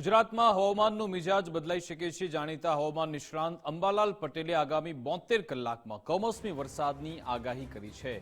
ગુજરાતમાં હવામાનનું મિજાજ બદલાઈ શકે છે. જાણીતા હવામાન નિષ્ણાંત અંબાલાલ પટેલે આગામી બોતેર કલાકમાં કમોસમી વરસાદની આગાહી કરી છે.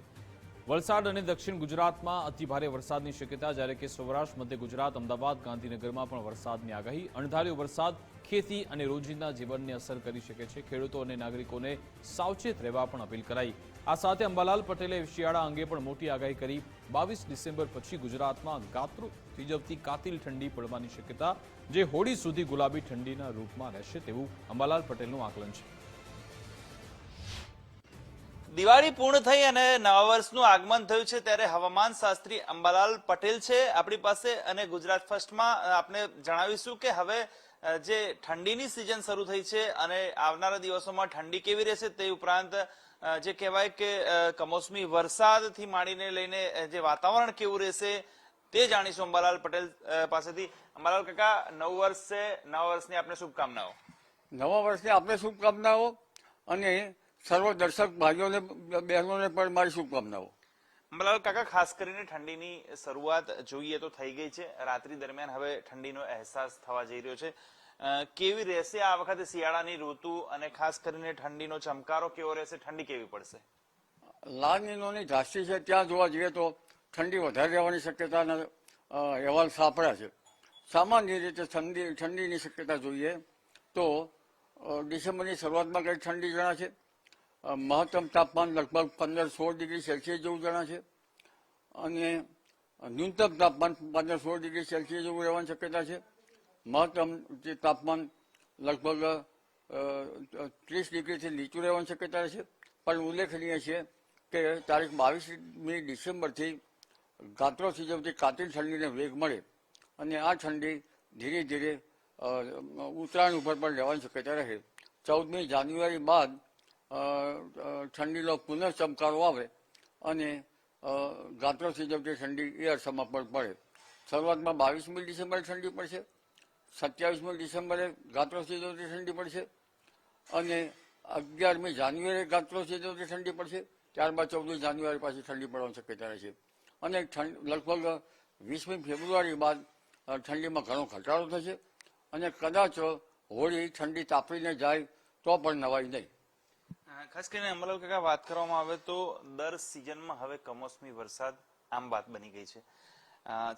વલસાડ અને દક્ષિણ ગુજરાતમાં અતિભારે વરસાદની શક્યતા, જ્યારે કે સૌરાષ્ટ્ર, મધ્ય ગુજરાત, અમદાવાદ, ગાંધીનગરમાં પણ વરસાદની આગાહી. અણધાર્યો વરસાદ ખેતી અને રોજિંદા જીવનને અસર કરી શકે છે. ખેડૂતો અને નાગરિકોને સાવચેત રહેવા પણ અપીલ કરાઈ. આ સાથે અંબાલાલ પટેલે શિયાળા અંગે પણ મોટી આગાહી કરી. બાવીસ ડિસેમ્બર પછી ગુજરાતમાં ગાત્રો થીજવતી કાતિલ ઠંડી પડવાની શક્યતા, જે હોળી સુધી ગુલાબી ઠંડીના રૂપમાં રહેશે તેવું અંબાલાલ પટેલનું આકલન છે. દિવાળી પૂર્ણ થઈ અને નવા વર્ષનું આગમન થયું છે ત્યારે હવામાન શાસ્ત્રી અંબાલાલ પટેલ છે આપણી પાસે અને ગુજરાત ફર્સ્ટમાં આપણે આપને જણાવીશું કે હવે જે ઠંડીની સિઝન શરૂ થઈ છે અને આવનારા દિવસોમાં ઠંડી કેવી રહેશે તે ઉપરાંત જે કહેવાય કે કમોસમી વરસાદથી માંડીને લઈને જે વાતાવરણ કેવું રહેશે તે જાણીશું અંબાલાલ પટેલ પાસેથી. અંબાલાલ કાકા, નવ વર્ષ છે, નવા વર્ષની આપને શુભકામનાઓ. નવા વર્ષની આપણે શુભકામનાઓ અને સર્વ દર્શક ભાઈઓને બહેનોને પણ મારી શુભકામનાઓ. મતલબ કાકા ખાસ કરીને ઠંડીની શરૂઆત જોઈએ તો થઈ ગઈ છે. રાત્રિ દરમિયાન હવે ઠંડીનો અહેસાસ થવા જઈ રહ્યો છે. કેવી રહેશે આ વખતે શિયાળાની ઋતુ અને ખાસ કરીને ઠંડીનો ચમકારો કેવો રહેશે? ઠંડી કેવી પડશે? લાલનીનોની ધાસ્તી છે ત્યાં જોવા જઈએ તો ઠંડી વધારે રહેવાની શક્યતાના અહેવાલ સાંપડ્યા છે. સામાન્ય રીતે ઠંડી ઠંડીની શક્યતા જોઈએ તો ડિસેમ્બરની શરૂઆતમાં કંઈ ઠંડી જણાશે. અ, મહત્તમ તાપમાન લગભગ પંદર સોળ ડિગ્રી સેલ્સિયસ જેવું જણાશે. અને ન્યૂનતમ તાપમાન પંદર સોળ ડિગ્રી સેલ્સિયસ જેવું રહેવાની શક્યતા છે. મહત્તમ જે તાપમાન લગભગ ત્રીસ ડિગ્રીથી નીચું રહેવાની શક્યતા છે. પણ ઉલ્લેખનીય છે કે તારીખ બાવીસમી ડિસેમ્બરથી ગાત્રો સિઝમથી કાતિલ ઠંડીને વેગ મળે અને આ ઠંડી ધીરે ધીરે ઉત્તરાયણ ઉપર પણ રહેવાની શક્યતા રહે. ચૌદમી જાન્યુઆરી બાદ ઠંડીનો પુનઃ ચમકારો આવે અને ગાત્રો સિઝમથી ઠંડી એ અરસામાં પણ પડે. શરૂઆતમાં બાવીસમી ડિસેમ્બરે ઠંડી પડશે, સત્યાવીસમી ડિસેમ્બરે ગાત્રો સિઝમથી ઠંડી પડશે અને અગિયારમી જાન્યુઆરી ગાત્રો સિઝમથી ઠંડી પડશે, ત્યારબાદ ચૌદમી જાન્યુઆરી પાછી ઠંડી પડવાની શક્યતા રહેશે અને ઠંડ, લગભગ વીસમી ફેબ્રુઆરી બાદ ઠંડીમાં ઘણો ઘટાડો થશે અને કદાચ હોળી ઠંડી તાપડીને જાય તો પણ નવાઈ નહીં. ખાસ કરીને અમલાલ કાકા, વાત કરવામાં આવે તો દર સિઝનમાં હવે કમોસમી વરસાદ આમ વાત બની ગઈ છે.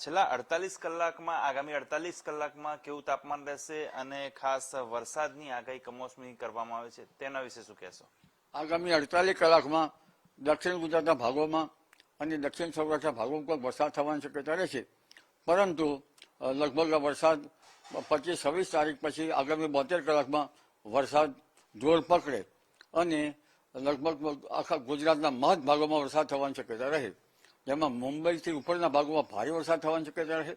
છેલ્લા અડતાલીસ કલાકમાં, આગામી અડતાલીસ કલાકમાં કેવું તાપમાન રહેશે અને ખાસ વરસાદની આગાહી કમોસમી કરવામાં આવે છે, તેના વિશે શું કહેશો? આગામી અડતાલીસ કલાકમાં દક્ષિણ ગુજરાતના ભાગોમાં અને દક્ષિણ સૌરાષ્ટ્રના ભાગોમાં પર વરસાદ થવાની શક્યતા રહેશે પરંતુ લગભગ વરસાદ પચીસ છવ્વીસ તારીખ પછી આગામી બોતેર કલાકમાં વરસાદ જોર પકડે. અને લગભગ આખા ગુજરાતના મહદ ભાગોમાં વરસાદ થવાની શક્યતા રહે. જેમાં મુંબઈથી ઉપરના ભાગોમાં ભારે વરસાદ થવાની શક્યતા રહે.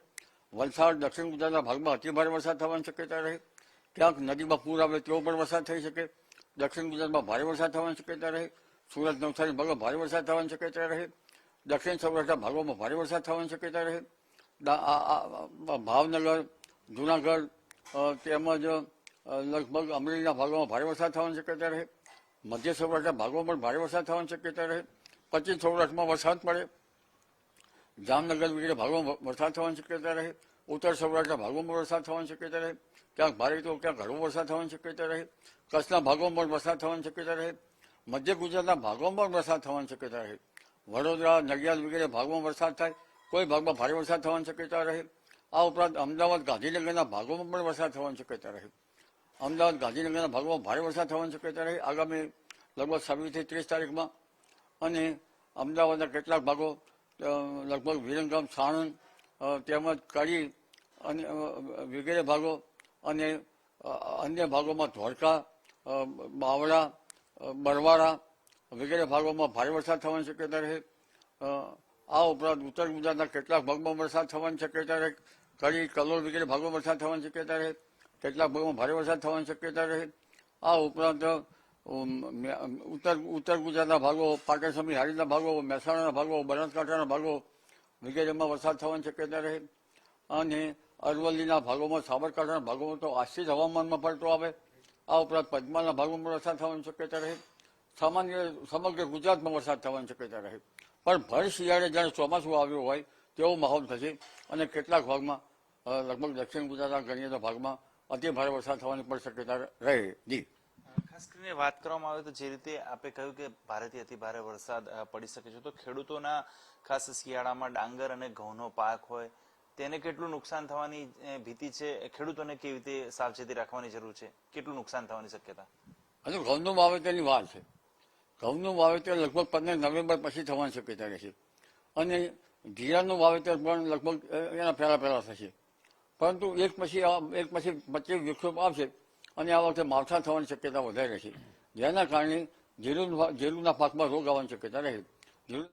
વલસાડ, દક્ષિણ ગુજરાતના ભાગમાં અતિભારે વરસાદ થવાની શક્યતા રહે. ક્યાંક નદીમાં પૂર આવે તેવો પણ વરસાદ થઈ શકે. દક્ષિણ ગુજરાતમાં ભારે વરસાદ થવાની શક્યતા રહે. સુરત નવસારી ભાગમાં ભારે વરસાદ થવાની શક્યતા રહે. દક્ષિણ સૌરાષ્ટ્રના ભાગોમાં ભારે વરસાદ થવાની શક્યતા રહે. ભાવનગર, જુનાગઢ તેમજ લગભગ અમરેલીના ભાગોમાં ભારે વરસાદ થવાની શક્યતા રહે. મધ્ય સૌરાષ્ટ્રના ભાગોમાં પણ ભારે વરસાદ થવાની શક્યતા રહે. પશ્ચિમ સૌરાષ્ટ્રમાં વરસાદ પડે. જામનગર વગેરે ભાગોમાં વરસાદ થવાની શક્યતા રહે. ઉત્તર સૌરાષ્ટ્રના ભાગોમાં વરસાદ થવાની શક્યતા રહે. ક્યાંક ભારે તો ક્યાંક હળવો વરસાદ થવાની શક્યતા રહે. કચ્છના ભાગોમાં પણ વરસાદ થવાની શક્યતા રહે. મધ્ય ગુજરાતના ભાગોમાં પણ વરસાદ થવાની શક્યતા રહે. વડોદરા, નડિયાદ વગેરે ભાગોમાં વરસાદ થાય. કોઈ ભાગમાં ભારે વરસાદ થવાની શક્યતા રહે. આ ઉપરાંત અમદાવાદ ગાંધીનગરના ભાગોમાં પણ વરસાદ થવાની શક્યતા રહે. અમદાવાદ ગાંધીનગરના ભાગમાં ભારે વરસાદ થવાની શક્યતા રહી. આગામી લગભગ છવ્વીસથી ત્રીસ તારીખમાં અને અમદાવાદના કેટલાક ભાગો લગભગ વિરંગામ સાણંદ તેમજ કડી અને વગેરે ભાગો અને અન્ય ભાગોમાં ધોળકા બાવળા અ, બરવાડા વગેરે ભાગોમાં ભારે વરસાદ થવાની શક્યતા રહે. આ ઉપરાંત ઉત્તર ગુજરાતના કેટલાક ભાગમાં વરસાદ થવાની શક્યતા રહે. કડી કલોલ વગેરે ભાગોમાં વરસાદ થવાની શક્યતા રહે. કેટલાક ભાગોમાં ભારે વરસાદ થવાની શક્યતા રહે? આ ઉપરાંત ઉત્તર ઉત્તર ગુજરાતના ભાગો પાટણ સમી હારીના ભાગો, મહેસાણાના ભાગો, બનાસકાંઠાના ભાગો વગેરેમાં વરસાદ થવાની શક્યતા રહે. અને અરવલ્લીના ભાગોમાં, સાબરકાંઠાના ભાગોમાં તો આશ્રિત હવામાનમાં પડતો આવે. આ ઉપરાંત પંચમહાલના ભાગોમાં વરસાદ થવાની શક્યતા રહે. સામાન્ય, સમગ્ર ગુજરાતમાં વરસાદ થવાની શક્યતા રહે. પણ ભર શિયાળે જ્યારે ચોમાસું આવ્યું હોય, તેવો માહોલ થશે. અને કેટલાક ભાગમાં લગભગ દક્ષિણ ગુજરાતના ગણીએ ભાગમાં અતિ ભારે વરસાદ થવાની પણ શક્યતા રહે. જી. ખાસ કરીને વાત કરવામાં આવે તો જે રીતે આપે કહ્યું કે ભારેથી અતિ ભારે વરસાદ પડી શકે છે તો ખેડૂતોના ખાસ શિયાળામાં ડાંગર અને ઘઉંનો પાક હોય તેને કેટલું નુકસાન થવાની ભીતિ છે? ખેડૂતોને કેવી રીતે સાવચેતી રાખવાની જરૂર છે? કેટલું નુકસાન થવાની શક્યતા? હજુ ઘઉંનું વાવેતરની વાર છે. ઘઉંનું વાવેતર લગભગ પંદર નવેમ્બર પછી થવાની શક્યતા રહેશે. અને જીરાનું વાવેતર પણ લગભગ એના પહેલા પહેલા થશે. પરંતુ એક પછી એક પછી પચીસ વિક્ષોભ આવશે અને આ વખતે માવઠા થવાની શક્યતા વધારે રહેશે. જેના કારણે જીરું જીરુના પાકમાં રોગ આવવાની શક્યતા રહે જીરું